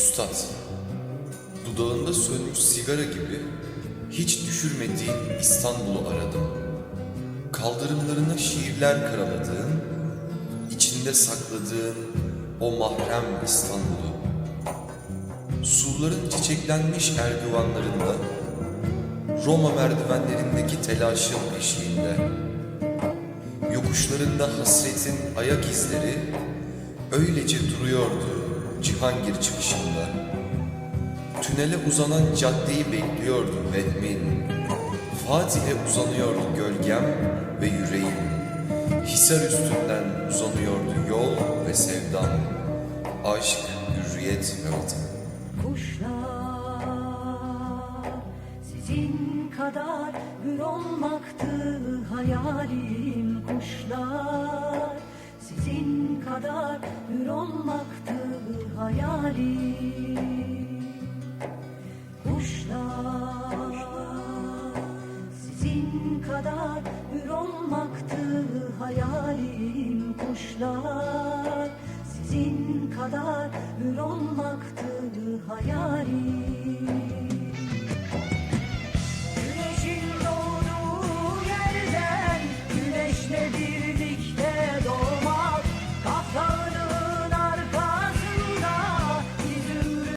Üstad, dudağında sönmüş sigara gibi hiç düşürmediğin İstanbul'u aradım. Kaldırımlarına şiirler karaladığın, içinde sakladığın o mahrem İstanbul'u. Surların çiçeklenmiş erguvanlarında, Roma merdivenlerindeki telaşın eşiğinde, yokuşlarında hasretin ayak izleri öylece duruyordu Cihangir çıkışında. Tünele uzanan caddeyi bekliyordu vehmin. Fatih'e uzanıyordu gölgem ve yüreğim. Hisar üstünden uzanıyordu yol ve sevdam. Aşk, hürriyet ve vatan. Kuşlar sizin kadar hür olmaktı hayalim Kuşlar sizin kadar hür olmaktı hayalim Kuşlar sizin kadar hür olmaktı hayalim. Kuşlar sizin kadar hür olmaktı hayalim